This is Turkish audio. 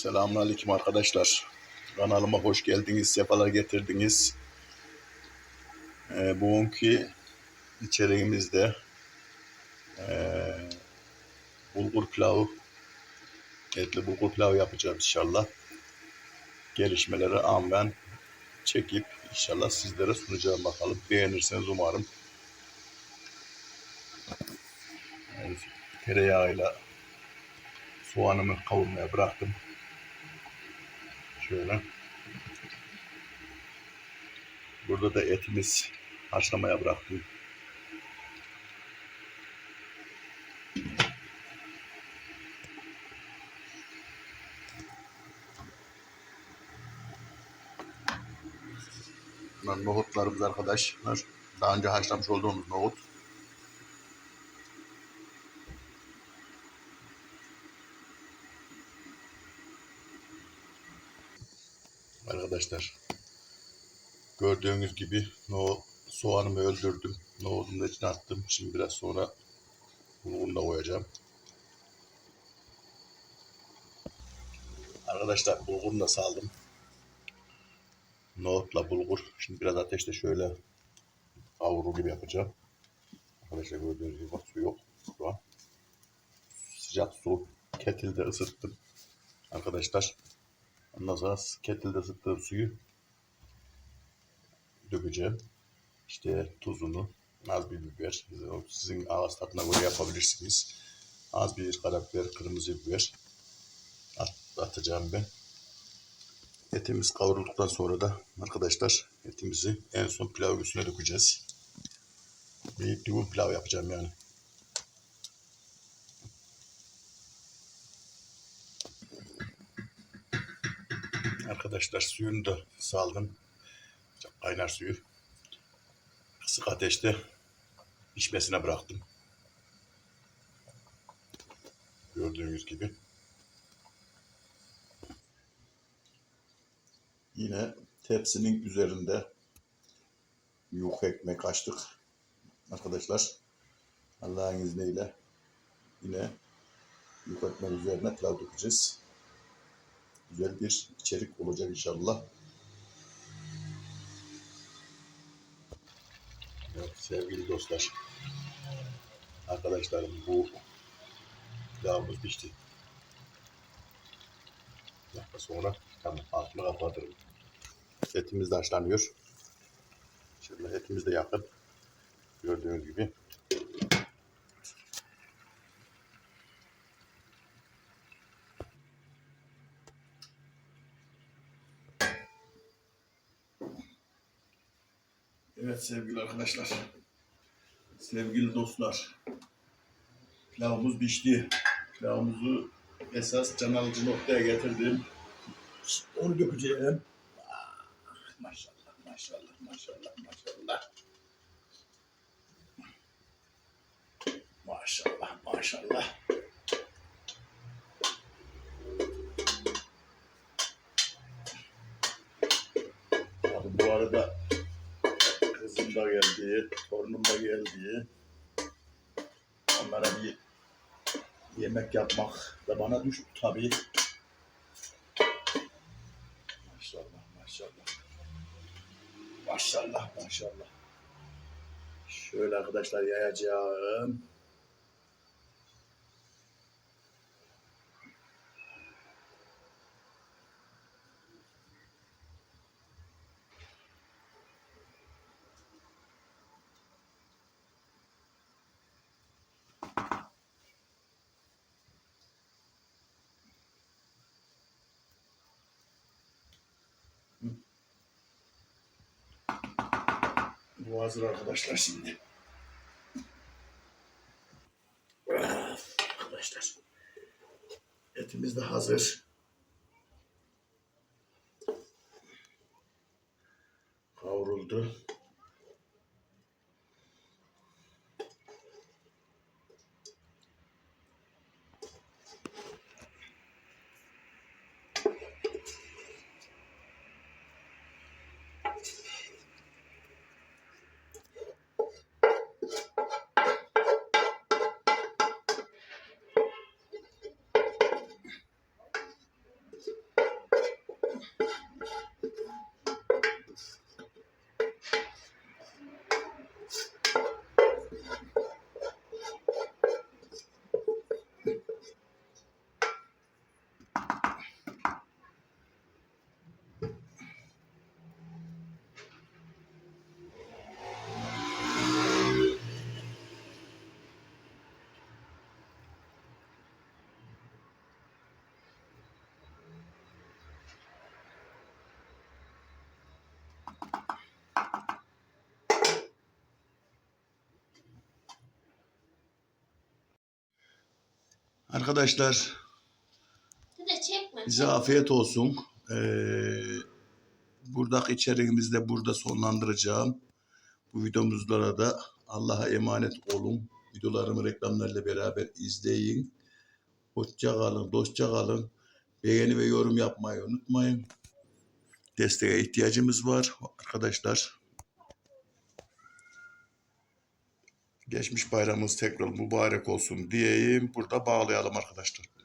Selamünaleyküm arkadaşlar. Kanalıma hoş geldiniz, sefalar getirdiniz. Ee, bugünkü içeriğimizde ee, bulgur pilavı, etli bulgur pilavı yapacağım inşallah. Gelişmeleri an ben çekip inşallah sizlere sunacağım bakalım. Beğenirseniz umarım. Evet, tereyağıyla soğanımı kavurmaya bıraktım. Şöyle. Burada da etimiz haşlamaya bıraktım. Bunlar nohutlarımız arkadaşlar. Daha önce haşlamış olduğumuz nohut. Arkadaşlar gördüğünüz gibi no soğanımı öldürdüm. Nohutumu da içine attım. Şimdi biraz sonra bulgurunu da koyacağım. Arkadaşlar bulgurunu da saldım. Nohutla bulgur. Şimdi biraz ateşte şöyle kavurur gibi yapacağım. Arkadaşlar gördüğünüz gibi su yok şu an. Sıcak su ketilde ısıttım. Arkadaşlar Ondan sonra kettle'da ısıttığım suyu dökeceğim. İşte tuzunu, az bir biber, sizin ağız tadına göre yapabilirsiniz. Az bir karabiber, kırmızı biber at, atacağım ben. Etimiz kavrulduktan sonra da arkadaşlar etimizi en son pilav üstüne dökeceğiz. Bir düğün pilav yapacağım yani. Arkadaşlar suyunu da saldım. Kaynar suyu. Kısık ateşte pişmesine bıraktım. Gördüğünüz gibi. Yine tepsinin üzerinde yufka ekmek açtık. Arkadaşlar Allah'ın izniyle yine yufka ekmek üzerine pilav dökeceğiz güzel bir içerik olacak inşallah. Evet sevgili dostlar. Arkadaşlarım bu pilavımız pişti. Bir sonra tamam altını kapatırım. Etimiz de haşlanıyor. Şöyle etimiz de yakın. Gördüğünüz gibi. Evet sevgili arkadaşlar. Sevgili dostlar. Pilavımız pişti. Pilavımızı esas can alıcı noktaya getirdim. Onu dökeceğim. Ah, Maşallah, maşallah, maşallah, maşallah. Maşallah, maşallah. Bu arada da geldi, torunum da geldi. Onlara bir yemek yapmak da bana düştü tabii. Maşallah, maşallah. Maşallah, maşallah. Şöyle arkadaşlar yayacağım. Bu hazır arkadaşlar şimdi. Arkadaşlar. Etimiz de hazır. Kavruldu. Arkadaşlar bize afiyet olsun. Ee, buradaki içeriğimizi de burada sonlandıracağım. Bu videomuzlara da Allah'a emanet olun. Videolarımı reklamlarla beraber izleyin. Hoşça kalın, dostça kalın. Beğeni ve yorum yapmayı unutmayın. Desteğe ihtiyacımız var arkadaşlar. Geçmiş bayramımız tekrar mübarek olsun diyeyim. Burada bağlayalım arkadaşlar.